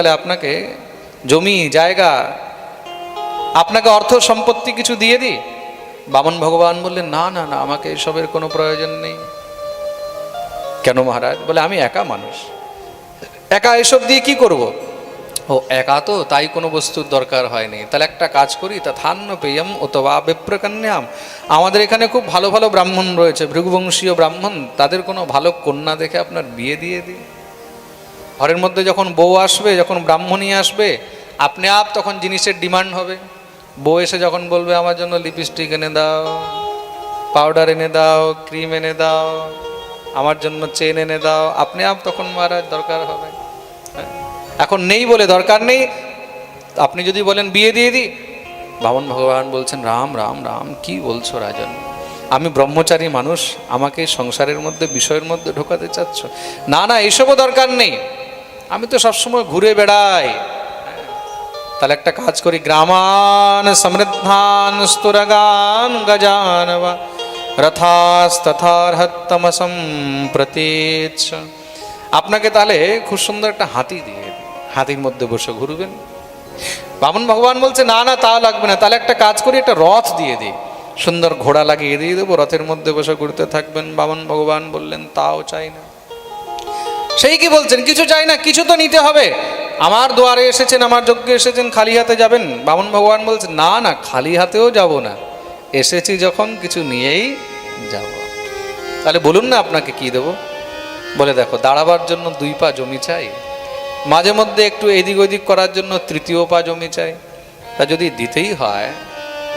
তাহলে আপনাকে জমি, জায়গা, আপনাকে অর্থ সম্পত্তি কিছু দিয়ে দিই? বামন ভগবান বললেন, না না না, আমাকে এসবের কোনো প্রয়োজন নেই। কেন মহারাজ? বলে, আমি একা মানুষ। একা এসব দিয়ে কি করব? ও, একা তো তাই কোনো বস্তুর দরকার হয়নি। তাহলে একটা কাজ করি তা থান্য পেয়ম অথবা বিপ্রকন্যাম। আমাদের এখানে খুব ভালো ভালো ব্রাহ্মণ রয়েছে, ভৃগুবংশীয় ব্রাহ্মণ। তাদের কোনো ভালো কন্যা দেখে আপনার বিয়ে দিয়ে দিই। ঘরের মধ্যে যখন বউ আসবে, যখন ব্রাহ্মণী আসবে, আপনি আপ, তখন জিনিসের ডিমান্ড হবে। বউ এসে যখন বলবে, আমার জন্য লিপস্টিক এনে দাও পাউডার এনে দাও ক্রিম এনে দাও, আমার জন্য চেন এনে দাও। আপনি আপ, তখন মহারাজ দরকার হবে। এখন নেই বলে দরকার নেই। আপনি যদি বলেন, বিয়ে দিয়ে দিই বামন ভগবান বলছেন, রাম রাম রাম, কি বলছো রাজন? আমি ব্রহ্মচারী মানুষ, আমাকে সংসারের মধ্যে, বিষয়ের মধ্যে ঢোকাতে চাচ্ছ? না না, এসবও দরকার নেই। আমি তো সবসময় ঘুরে বেড়াই। তাহলে একটা কাজ করি গ্রামান সমৃদ্ধান স্তুরগান গজানবা। রথাস্তথারহত্তমসম প্রতীচ্ছ আপনাকে তাহলে খুব সুন্দর একটা হাতি দিয়ে। হাতির মধ্যে বসে ঘুরবেন। বামন ভগবান বলছে, না না, তা লাগবে না। তাহলে একটা কাজ করি, একটা রথ দিয়ে দিই। সুন্দর ঘোড়া লাগিয়ে দিয়ে দেবো, রথের মধ্যে বসে ঘুরতে থাকবেন। বামন ভগবান বললেন, তাও চাই না। সেই কি বলছেন? কিছু চাই না, কিছু তো নিতে হবে। আমার দুয়ারে এসেছেন, আমার যজ্ঞে এসেছেন, খালি হাতে যাবেন। বামন ভগবান বলছেন না না, খালি হাতেও যাব না। এসেছি যখন, কিছু নিয়েই যাব। তাহলে বলুন না আপনাকে কি দেব? বলে দেখো, দাঁড়াবার জন্য দুই পা জমি চাই। মাঝে মধ্যে একটু এদিক ওদিক করার জন্য তৃতীয় পা জমি চাই। তা যদি দিতেই হয়,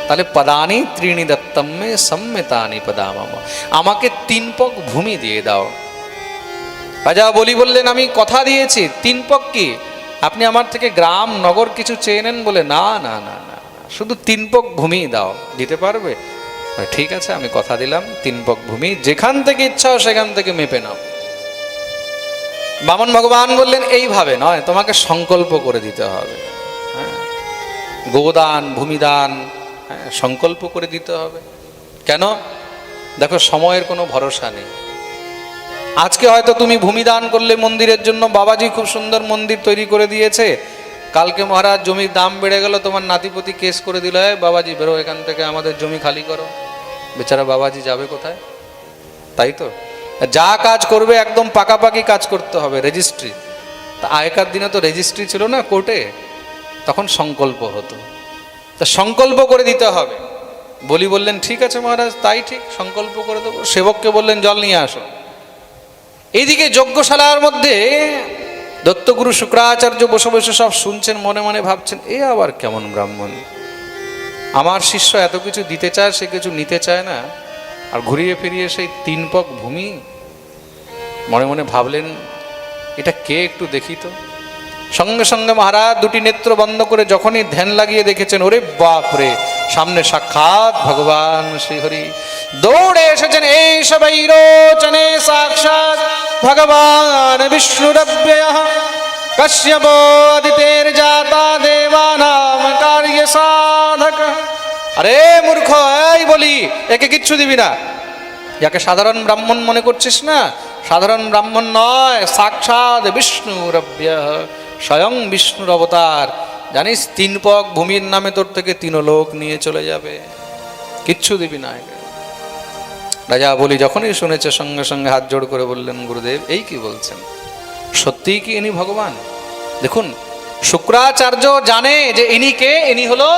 তাহলে পদানি ত্রিণী দত্তম্যে সম্মেতানি পদামাম। আমাকে তিন পক ভূমি দিয়ে দাও। রাজা বলি বললেন, আমি কথা দিয়েছি, তিন পক কি আপনি আমার থেকে গ্রাম, নগর কিছু চেয়ে নেন বলে, না না না না শুধু তিন পক ভূমি দাও। দিতে পারবে? ঠিক আছে, আমি কথা দিলাম, তিন পক ভূমি যেখান থেকে ইচ্ছা সেখান থেকে মেপে নাও। বামন ভগবান বললেন, এইভাবে নয়, তোমাকে সংকল্প করে দিতে হবে। হ্যাঁ গোদান, ভূমিদান হ্যাঁ সংকল্প করে দিতে হবে। কেন? দেখো, সময়ের কোনো ভরসা নেই। আজকে হয়তো তুমি ভূমিদান করলে মন্দিরের জন্য। বাবাজি খুব সুন্দর মন্দির তৈরি করে দিয়েছে। কালকে মহারাজ জমির দাম বেড়ে গেল, তোমার নাতিপতি কেস করে দিল, "এই বাবাজি, বেরো এখান থেকে, আমাদের জমি খালি করো। বেচারা বাবাজি যাবে কোথায়? তাই তো? যা কাজ করবে, একদম পাকাপাকি কাজ করতে হবে রেজিস্ট্রি তা আগেকার দিনে তো রেজিস্ট্রি ছিল না কোর্টে। তখন সংকল্প হতো। তা সংকল্প করে দিতে হবে। বলি বললেন, ঠিক আছে মহারাজ, তাই ঠিক, সংকল্প করে দেবো। সেবককে বললেন, জল নিয়ে আসো। এইদিকে যজ্ঞশালার মধ্যে দত্তগুরু শুক্রাচার্য বসে বসে সব শুনছেন, মনে মনে ভাবছেন, এ আবার কেমন ব্রাহ্মণ? আমার শিষ্য এত কিছু দিতে চায়, সে কিছু নিতে চায় না। আর ঘুরিয়ে ফিরিয়ে সেই তিন পক ভূমি, মনে মনে ভাবলেন, এটা কে একটু দেখি তো? সঙ্গে সঙ্গে মহারাজ দুটি নেত্র বন্ধ করে যখনই ধ্যান লাগিয়ে দেখেছেন, ওরে বাপ রে সামনে সাক্ষাৎ ভগবান শ্রীহরি। দৌড়ে এসেছেন, এই সবাই রোচনে সাক্ষাৎ ভগবান বিষ্ণুরব্যয় কশ্যপ আদিতের জাতা দেবানাম কার্য সাধক। আরে মূর্খ, এই বলি, একে কিচ্ছু দিবি না। যাকে সাধারণ ব্রাহ্মণ মনে করছিস না, সাধারণ ব্রাহ্মণ নয়, সাক্ষাৎ বিষ্ণুরব্য স্বয়ং বিষ্ণুর অবতার। জানিস, তিন পক ভূমির নামে তোর থেকে তিন লোক নিয়ে চলে যাবে। কিচ্ছু দিবি না। রাজা বলি, যখনই শুনেছে, সঙ্গে সঙ্গে হাত জোড় করে বললেন, গুরুদেব, এই কি বলছেন? সত্যিই কি ইনি ভগবান? দেখুন, শুক্রাচার্য জানে যে ইনি কে, ইনি হলো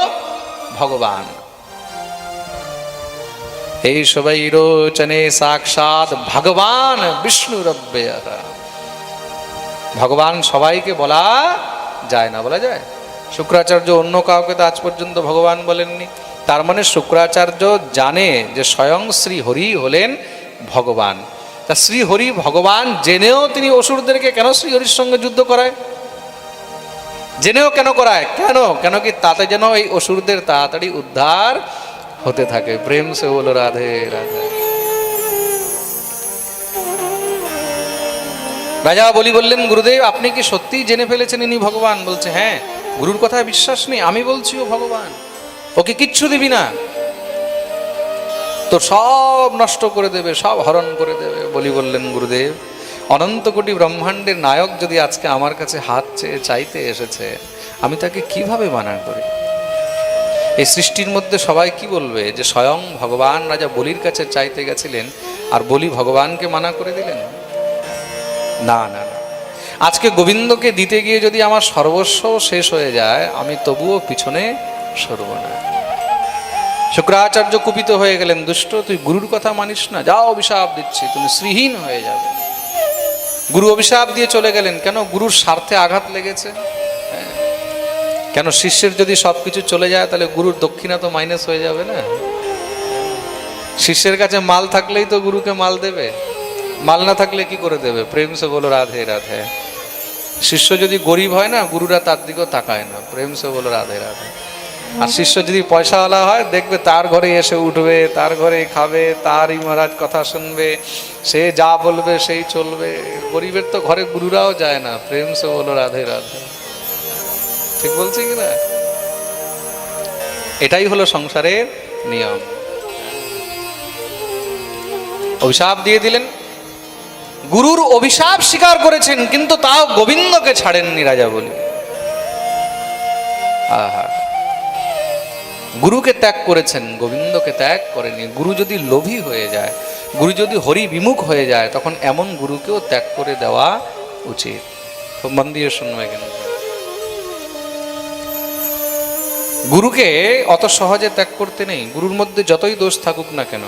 ভগবান। এই সবাই রোচনে সাক্ষাৎ ভগবান বিষ্ণুরব্যয় ভগবান সবাইকে বলা যায় না, বলা যায়। শুক্রাচার্য অন্য কাউকে তো আজ পর্যন্ত ভগবান বলেননি। তার মানে শুক্রাচার্য জানে যে স্বয়ং শ্রী হরি হলেন ভগবান। তা শ্রী হরি ভগবান জেনেও তিনি অসুরদেরকে কেন শ্রী হরির সঙ্গে যুদ্ধ করায়? জেনেও কেন করায়? কেন? কেন কি তাতে যেন এই অসুরদের তাড়াতাড়ি উদ্ধার হতে থাকে? প্রেম সে বলো রাধে রাধে। রাজা বলি বললেন, গুরুদেব, আপনি কি সত্যিই জেনে ফেলেছেন ইনি ভগবান? বলছে হ্যাঁ গুরুর কথায় বিশ্বাস নেই, আমি বলছি ও ভগবান। ওকে কিচ্ছু দিবি না। তো সব নষ্ট করে দেবে, সব হরণ করে দেবে। বলি বললেন, গুরুদেব, অনন্ত কোটি ব্রহ্মাণ্ডের নায়ক যদি আজকে আমার কাছে হাত চেয়ে চাইতে এসেছে, আমি তাকে কীভাবে মানা করি? এই সৃষ্টির মধ্যে সবাই কি বলবে? যে স্বয়ং ভগবান রাজা বলির কাছে চাইতে গেছিলেন, আর বলি ভগবানকে মানা করে দিলেন? না না না। আজকে গোবিন্দকে দিতে গিয়ে যদি আমার সর্বস্ব শেষ হয়ে যায়, আমি তবুও পিছনে সরব না। শুক্রাচার্য কুপিত হয়ে গেলেন, দুষ্ট, তুই গুরুর কথা মানিস না। যাও অভিশাপ দিচ্ছি, তুমি শ্রীহীন হয়ে যাবে। গুরু অভিশাপ দিয়ে চলে গেলেন, কেন গুরুর স্বার্থে আঘাত লেগেছে? হ্যাঁ। কেন শিষ্যের যদি সব কিছু চলে যায়, তাহলে গুরুর দক্ষিণা তো মাইনাস হয়ে যাবে না? শিষ্যের কাছে মাল থাকলেই তো গুরুকে মাল দেবে। মাল না থাকলে কি করে দেবে? প্রেম সে বলো, রাধে রাধে। শিষ্য যদি গরিব হয় না, গুরুরা তার দিকেও তাকায় না। প্রেম সে বলো, রাধে রাধে। আর শিষ্য যদি পয়সাওয়ালা হয়, দেখবে তার ঘরে এসে উঠবে, তার ঘরে খাবে, তারই মহারাজ কথা শুনবে, সে যা বলবে সেই চলবে। গরিবের তো ঘরে গুরুরাও যায় না। প্রেম সে বলো, রাধে রাধে। ঠিক বলছি কি না? এটাই হলো সংসারের নিয়ম। অভিশাপ দিয়ে দিলেন। গুরুর অভিশাপ স্বীকার করেছেন, কিন্তু তাও গোবিন্দকে ছাড়েননি রাজা বলি। আহা। গুরুকে ত্যাগ করেছেন, গোবিন্দকে ত্যাগ করেনি গুরু যদি লোভী হয়ে যায়, গুরু যদি হরি বিমুখ হয়ে যায়, তখন এমন গুরুকেও ত্যাগ করে দেওয়া উচিত। মন দিয়ে শুনবে কিন্তু গুরুকে অত সহজে ত্যাগ করতে নেই। গুরুর মধ্যে যতই দোষ থাকুক না কেন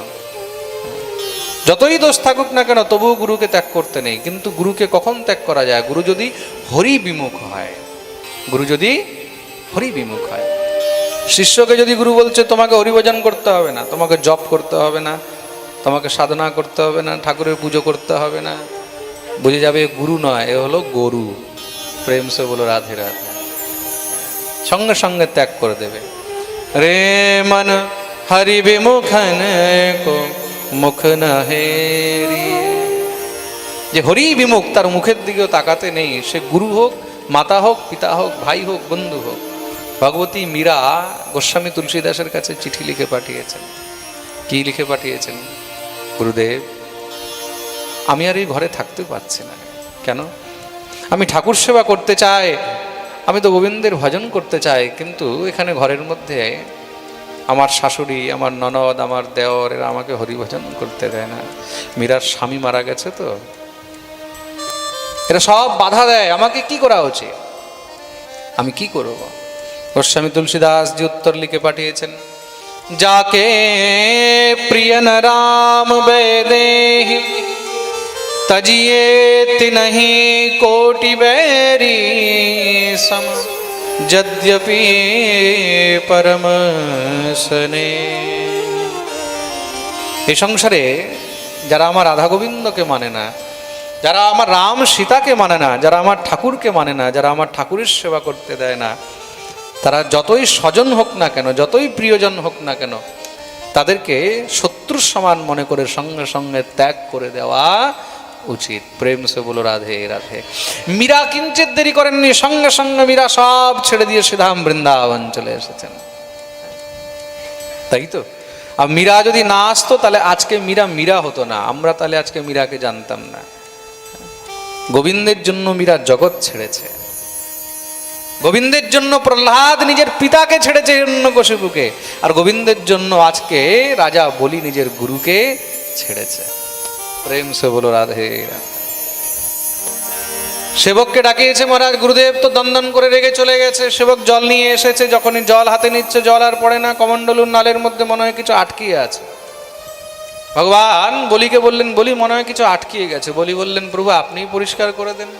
যতই দোষ থাকুক না কেন, তবুও গুরুকে ত্যাগ করতে নেই। কিন্তু গুরুকে কখন ত্যাগ করা যায়? গুরু যদি হরি বিমুখ হয়, গুরু যদি হরি বিমুখ হয়। শিষ্যকে যদি গুরু বলছে, তোমাকে হরিভজন করতে হবে না, তোমাকে জপ করতে হবে না, তোমাকে সাধনা করতে হবে না, ঠাকুরের পুজো করতে হবে না। বুঝে যাবে গুরু নয়, এ হলো গরু। প্রেম সে বলো, রাধে রাধে। সঙ্গে সঙ্গে ত্যাগ করে দেবে। রে মন হরি বিমুখন কো মুখ না যে হরি বিমুখ, তার মুখের দিকেও তাকাতে নেই। সে গুরু হোক, মাতা হোক, পিতা হোক, ভাই হোক, বন্ধু হোক। ভগবতী মীরা গোস্বামী তুলসীদাসের কাছে চিঠি লিখে পাঠিয়েছেন। কি লিখে পাঠিয়েছেন? গুরুদেব, আমি আর এই ঘরে থাকতে পারছি না। কেন? আমি ঠাকুর সেবা করতে চাই। আমি তো গোবিন্দের ভজন করতে চাই। কিন্তু এখানে ঘরের মধ্যে আমার শাশুড়ি, আমার ননদ, আমার দেওর, এরা আমাকে হরিভজন করতে দেয় না। মীরার স্বামী মারা গেছে তো। এরা সব বাধা দেয়। আমাকে কি করা উচিত? আমি কি করব? গোস্বামী তুলসীদাস যে উত্তর লিখে পাঠিয়েছেন, যাকে প্রিয়ন রাম বেদেহি তজিয়ে তিনহি কোটি বেরি সম यद्यपि परम सने এই সংসারে যারা আমার রাধা গোবিন্দকে মানে না যারা আমার রাম সীতাকে মানে না যারা আমার ঠাকুরকে মানে না যারা আমার ঠাকুরের সেবা করতে দেয় না তারা যতই স্বজন হোক না কেন যতই প্রিয়জন হোক না কেন তাদেরকে শত্রুর সমান মনে করে সঙ্গে সঙ্গে ত্যাগ করে দেওয়া উচিত। প্রেম সে বলো, রাধে রাধে। মীরা কিঞ্চিত দেরি করেননি, সঙ্গে সঙ্গে মীরা সব ছেড়ে দিয়ে সিধাম বৃন্দাবন চলে এসেছেন। তাই তো? আর মীরা যদি না আসতো, তাহলে আজকে মীরা মীরা হতো না। আমরা তাহলে আজকে মীরাকে জানতাম না। গোবিন্দের জন্য মীরা জগৎ ছেড়েছে। গোবিন্দের জন্য প্রহ্লাদ নিজের পিতাকে ছেড়েছে হিরণ্যকশিপুকে। আর গোবিন্দের জন্য আজকে রাজা বলি নিজের গুরুকে ছেড়েছে। প্রেম সে বলো, রাধে। সেবককে ডাকিয়েছে মহারাজ, গুরুদেব তো দন্দন করে রেগে চলে গেছে। সেবক জল নিয়ে এসেছে, যখনই জল হাতে নিচ্ছে, জল আর পড়ে না, কমণ্ডলুর নালের মধ্যে মনে হয় কিছু আটকিয়ে আছে। ভগবান বলিকে বললেন, বলি মনে হয় কিছু আটকিয়ে গেছে। বলি বললেন, প্রভু, আপনিই পরিষ্কার করে দেন।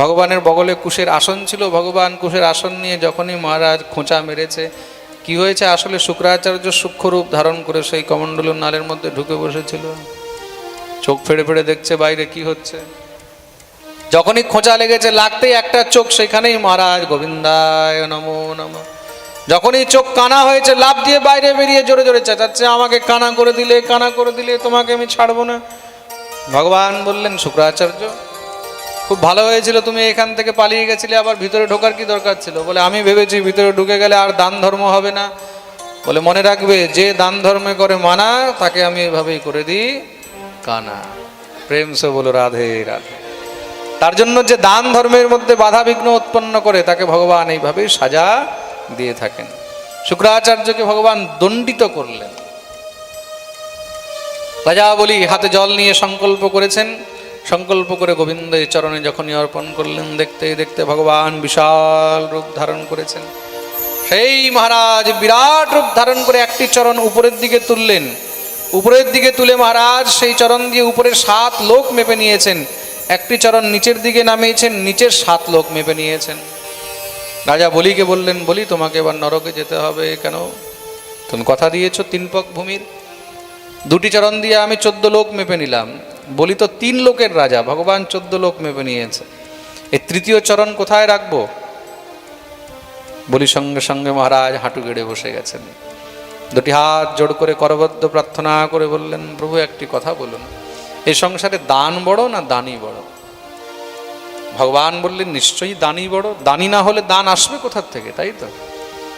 ভগবানের বগলে কুশের আসন ছিল। ভগবান কুশের আসন নিয়ে যখনই মহারাজ খোঁচা মেরেছে, কি হয়েছে? আসলে শুক্রাচার্য সূক্ষ্ম রূপ ধারণ করে সেই কমণ্ডলুর নালের মধ্যে ঢুকে বসেছিল। চোখ ফেড়ে ফেড়ে দেখছে বাইরে কি হচ্ছে। যখনই খোঁচা লেগেছে, লাগতেই একটা চোখ সেখানেই মহারাজ গোবিন্দায় নমো নম। যখনই চোখ কানা হয়েছে লাভ দিয়ে বাইরে বেরিয়ে জোরে জোরে চেঁচাচ্ছে, আমাকে কানা করে দিলে, কানা করে দিলে তোমাকে আমি ছাড়বো না। ভগবান বললেন, শুক্রাচার্য, খুব ভালো হয়েছিল তুমি এখান থেকে পালিয়ে গেছিলে, আবার ভিতরে ঢোকার কি দরকার ছিল? বলে, আমি ভেবেছি ভিতরে ঢুকে গেলে আর দান ধর্ম হবে না। বলে, মনে রাখবে, যে দান ধর্মে করে মানা, তাকে আমি এভাবেই করে দিই। কানা। প্রেম সে বলো, রাধে রাধে। তার জন্য যে দান ধর্মের মধ্যে বাধা বিঘ্ন উৎপন্ন করে, তাকে ভগবান এইভাবে সাজা দিয়ে থাকেন। শুক্রাচার্যকে ভগবান দণ্ডিত করলেন। রাজা বলি, হাতে জল নিয়ে সংকল্প করেছেন। সংকল্প করে গোবিন্দের চরণে যখনই অর্পণ করলেন, দেখতে দেখতে ভগবান বিশাল রূপ ধারণ করেছেন। সেই মহারাজ বিরাট রূপ ধারণ করে একটি চরণ উপরের দিকে তুললেন। উপরের দিকে তুলে মহারাজ, সেই চরণ দিয়ে উপরের সাত লোক মেপে নিয়েছেন। একটি চরণ নিচের দিকে নামিয়েছেন, নিচের সাত লোক মেপে নিয়েছেন। রাজা বলিকে বললেন, বলি, তোমাকে এবার নরকে যেতে হবে কেন? তুমি কথা দিয়েছ তিন পক ভূমির। দুটি চরণ দিয়ে আমি চোদ্দ লোক মেপে নিলাম। বলি তো, তিন লোকের রাজা, ভগবান চোদ্দ লোক মেপে নিয়েছে। এই তৃতীয় চরণ কোথায় রাখব? বলি, সঙ্গে সঙ্গে মহারাজ হাঁটু গেড়ে বসে গেছেন। দুটি হাত জোড় করে করবদ্ধ প্রার্থনা করে বললেন, প্রভু, একটি কথা বলুন। এই সংসারে দান বড় না দানি বড়? ভগবান বললেন, নিশ্চয়ই দানি বড়। দানি না হলে দান আসবে কোথার থেকে, তাই তো?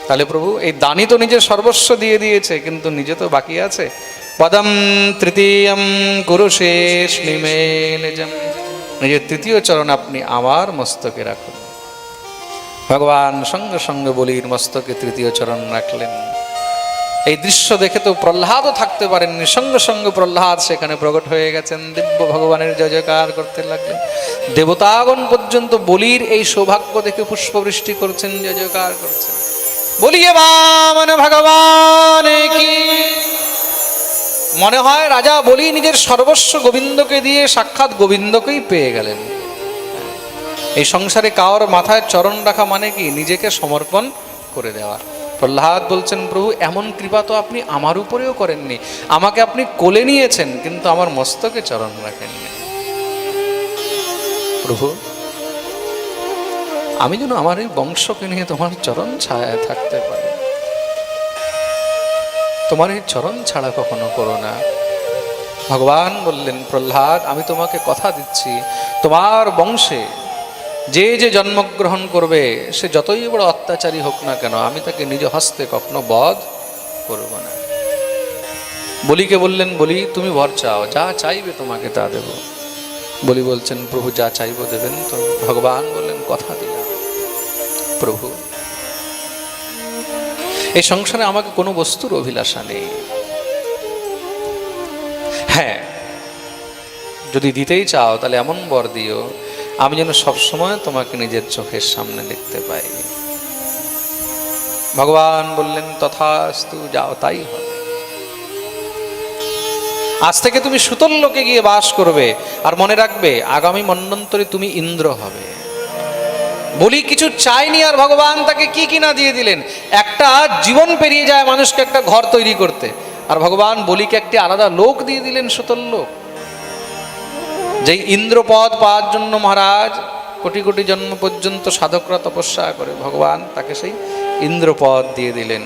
তাহলে প্রভু, এই দানি তো নিজের সর্বস্ব দিয়ে দিয়েছে, কিন্তু নিজে তো বাকি আছে। পদম তৃতীয়ম গুরু শেষ নিজের তৃতীয় চরণ আপনি আমার মস্তকে রাখুন। ভগবান সঙ্গে সঙ্গে বলির মস্তকে তৃতীয় চরণ রাখলেন। এই দৃশ্য দেখে তো প্রহ্লাদও থাকতে পারেননি। সঙ্গে সঙ্গে প্রহ্লাদ সেখানে প্রকট হয়ে গেছেন। দিব্য ভগবানের জয় জয়কার করতে লাগলেন। দেবতাগণ পর্যন্ত বলির এই সৌভাগ্য দেখে পুষ্পবৃষ্টি করছেন, জয় জয়কার করছেন। বলিয়ে বামন ভগবান কি? মনে হয় রাজা বলি নিজের সর্বস্ব গোবিন্দকে দিয়ে সাক্ষাৎ গোবিন্দকেই পেয়ে গেলেন। এই সংসারে কাওর মাথায় চরণ রাখা মানে কি? নিজেকে সমর্পণ করে দেওয়া প্রহ্লাদ বলছেন, প্রভু, এমন কৃপা তো আপনি আমার উপরেও করেননি। আমাকে আপনি কোলে নিয়েছেন, কিন্তু আমার মস্তকে চরণ রাখেননি। প্রভু, আমি যেন আমার এই বংশকে নিয়ে তোমার চরণ ছায়ায় থাকতে পারি। তোমার এই চরণ ছাড়া কখনো করো না। ভগবান বললেন, প্রহ্লাদ, আমি তোমাকে কথা দিচ্ছি। তোমার বংশে যে যে জন্মগ্রহণ করবে, সে যতই বড় অত্যাচারী হোক না কেন, আমি তাকে নিজ হস্তে কখনো বধ করব না। বলিকে বললেন, বলি, তুমি বর চাও, যা চাইবে তোমাকে তা দেব। বলি বলছেন, প্রভু, যা চাইব দেবেন তো। ভগবান বললেন, কথা দিলাম, প্রভু। এই সংসারে আমাকে কোনো বস্তুর অভিলাষা নেই। হ্যাঁ যদি দিতেই চাও, তাহলে এমন বর দিও আমি যেন সবসময় তোমাকে নিজের চোখের সামনে দেখতে পাই। ভগবান বললেন, তথাস্তু যাও, তাই হবে। আজ থেকে তুমি সুতল লোকে গিয়ে বাস করবে আর মনে রাখবে, আগামী মন্বন্তরে তুমি ইন্দ্র হবে। বলি, কিছু চাইনি আর ভগবান তাকে কি কিনা দিয়ে দিলেন? একটা জীবন পেরিয়ে যায় মানুষকে একটা ঘর তৈরি করতে। আর ভগবান বলিকে একটি আলাদা লোক দিয়ে দিলেন সুতল লোক। যেই ইন্দ্রপদ পাওয়ার জন্য মহারাজ কোটি কোটি জন্ম পর্যন্ত সাধকরা তপস্যা করে, ভগবান তাকে সেই ইন্দ্রপদ দিয়ে দিলেন।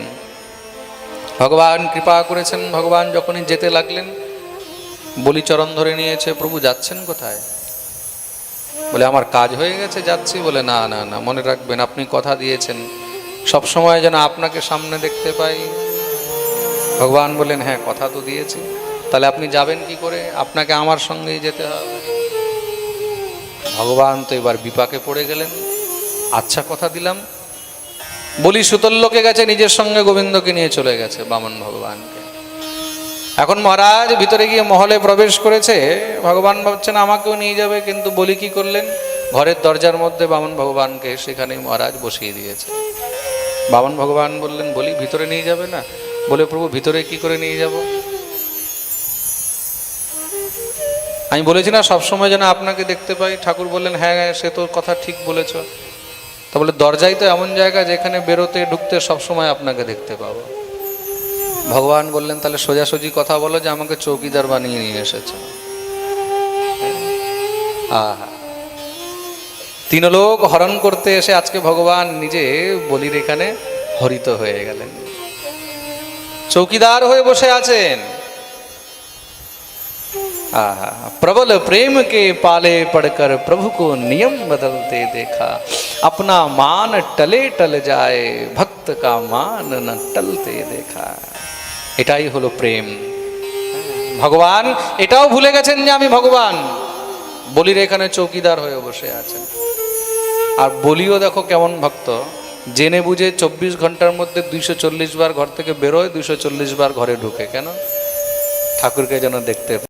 ভগবান কৃপা করেছেন, ভগবান যখনই যেতে লাগলেন, বলিচরণ ধরে নিয়েছে, প্রভু, যাচ্ছেন কোথায়? বলে, আমার কাজ হয়ে গেছে, যাচ্ছি। বলে, না না না, মনে রাখবেন, আপনি কথা দিয়েছেন। সব সময় যেন আপনাকে সামনে দেখতে পাই। ভগবান বললেন হ্যাঁ কথা তো দিয়েছি। তাহলে আপনি যাবেন কি করে? আপনাকে আমার সঙ্গেই যেতে হবে। ভগবান তো এবার বিপাকে পড়ে গেলেন। আচ্ছা কথা দিলাম। বলি সুতল্যকে গেছে, নিজের সঙ্গে গোবিন্দকে নিয়ে চলে গেছে বামন ভগবানকে। এখন মহারাজ ভিতরে গিয়ে মহলে প্রবেশ করেছে। ভগবান ভাবছেন, আমাকেও নিয়ে যাবে। কিন্তু বলি কি করলেন? ঘরের দরজার মধ্যে বামন ভগবানকে সেখানে মহারাজ বসিয়ে দিয়েছে। বামন ভগবান বললেন, বলি, ভিতরে নিয়ে যাবে না? বলে, প্রভু, ভিতরে কি করে নিয়ে যাব? আমি বলেছি না, সবসময় যেন আপনাকে দেখতে পাই। ঠাকুর বললেন হ্যাঁ হ্যাঁ সে তোর কথা ঠিক বলেছ। তা বলে, দরজাই তো এমন জায়গা যেখানে বেরোতে, ঢুকতে সবসময় আপনাকে দেখতে পাবো। ভগবান বললেন, তাহলে সোজাসুজি কথা বলো যে আমাকে চৌকিদার বানিয়ে নিয়ে এসেছ। আহা তিন লোক হরণ করতে এসে আজকে ভগবান নিজে বলির এখানে হরিত হয়ে গেলেন। চৌকিদার হয়ে বসে আছেন। प्रबल प्रेम के पाले पड़कर प्रभु को नियम बदलते देखा अपना मान टले टल जाए भक्त का मान न टलते देखा এটাই হলো প্রেম ভগবান এটাও ভুলে গেছেন যে আমি ভগবান বলির এখানে চৌকিদার হয়ে বসে আছেন আর বলিও দেখো কেমন ভক্ত জেনে বুঝে চব্বিশ ঘন্টার মধ্যে দুইশো চল্লিশ বার ঘর থেকে বেরোয় দুইশো চল্লিশ বার ঘরে ঢুকে কেন ঠাকুরকে যেন দেখতে